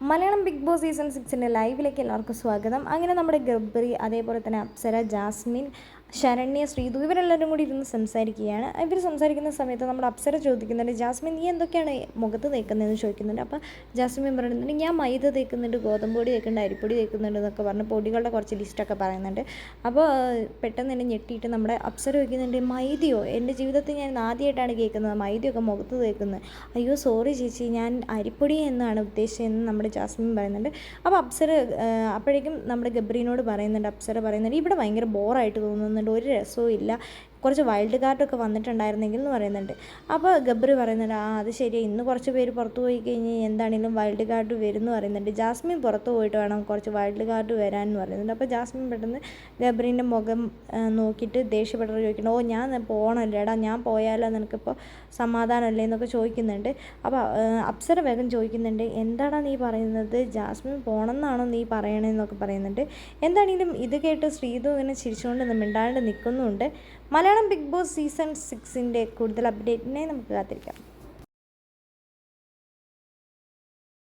Malayalam big Boss season സിക്സിന്റെ ലൈവിലേക്ക് എല്ലാവർക്കും സ്വാഗതം. അങ്ങനെ നമ്മുടെ ഗബ്രി അതേപോലെ തന്നെ അപ്സര ജാസ്മിൻ ശരണ്യ ശ്രീതു ഇവരെല്ലാവരും കൂടി ഇരുന്ന് സംസാരിക്കുകയാണ്. ഇവർ സംസാരിക്കുന്ന സമയത്ത് നമ്മുടെ അപ്സര ചോദിക്കുന്നുണ്ട് ജാസ്മിൻ നീ എന്തൊക്കെയാണ് മുഖത്ത് തേക്കുന്നതെന്ന് ചോദിക്കുന്നുണ്ട്? അപ്പോൾ ജാസ്മിൻ പറയുന്നുണ്ട് ഞാൻ മൈദ തേക്കുന്നുണ്ട് ഗോതമ്പ് പൊടി തേക്കുന്നുണ്ട് അരിപ്പൊടി തേക്കുന്നുണ്ട് എന്നൊക്കെ പറഞ്ഞ് പൊടികളുടെ കുറച്ച് ലിസ്റ്റൊക്കെ പറയുന്നുണ്ട്. അപ്പോൾ പെട്ടെന്ന് തന്നെ ഞെട്ടിയിട്ട് നമ്മുടെ അപ്സര ചോദിക്കുന്നുണ്ട് മൈദയോ? എന്റെ ജീവിതത്തിൽ ഞാൻ ആദ്യമായിട്ടാണ് കേൾക്കുന്നത്. മൈദയൊക്കെ മുഖത്ത് തേക്കുന്നത്. അയ്യോ സോറി ചേച്ചി ഞാൻ അരിപ്പൊടി എന്നാണ് ഉദ്ദേശിച്ചതെന്ന് നമ്മുടെ ജാസ്മിൻ പറയുന്നുണ്ട്. അപ്പോൾ അപ്സര അപ്പോഴേക്കും നമ്മുടെ ഗബ്രീനോട് പറയുന്നുണ്ട് അപ്സര പറയുന്നുണ്ട് ഇവിടെ ഭയങ്കര ബോറായിട്ട് ഒരു രസവും ഇല്ല. കുറച്ച് വൈൽഡ് കാർഡൊക്കെ വന്നിട്ടുണ്ടായിരുന്നെങ്കിൽ എന്ന് പറയുന്നുണ്ട്. അപ്പോൾ ഗബ്രി പറയുന്നുണ്ട് ആ അത് ശരിയാ. ഇന്ന് കുറച്ച് പേര് പുറത്തു പോയി കഴിഞ്ഞ് എന്താണെങ്കിലും വൈൽഡ് കാർഡ് എന്ന് പറയുന്നുണ്ട്. ജാസ്മിൻ പുറത്ത് പോയിട്ട് വേണം കുറച്ച് വൈൽഡ് കാർഡ് വരാൻ എന്ന് പറയുന്നുണ്ട്. അപ്പോൾ ജാസ്മിൻ പെട്ടെന്ന് ഗബ്രീന്റെ മുഖം നോക്കിയിട്ട് ദേഷ്യപ്പെട്ടവർ ചോദിക്കുന്നു ഓ ഞാൻ പോകണല്ലേടാ ഞാൻ പോയാലോ? നിനക്കിപ്പോൾ സമാധാനമല്ലേ? എന്നൊക്കെ ചോദിക്കുന്നുണ്ട്. അപ്പോൾ അപ്സര വേഗം ചോദിക്കുന്നുണ്ട് എന്താടാ നീ പറയുന്നത്? ജാസ്മിൻ പോകണമെന്നാണോ നീ പറയണതെന്നൊക്കെ പറയുന്നുണ്ട്. എന്താണെങ്കിലും ഇത് കേട്ട് ശ്രീതു ഇങ്ങനെ ചിരിച്ചുകൊണ്ട് മിണ്ടാണ്ട് നിൽക്കുന്നുണ്ട്. മലയാളം ബിഗ് ബോസ് സീസൺ സിക്സിന്റെ കൂടുതൽ അപ്ഡേറ്റിനെ നമുക്ക് കാത്തിരിക്കാം.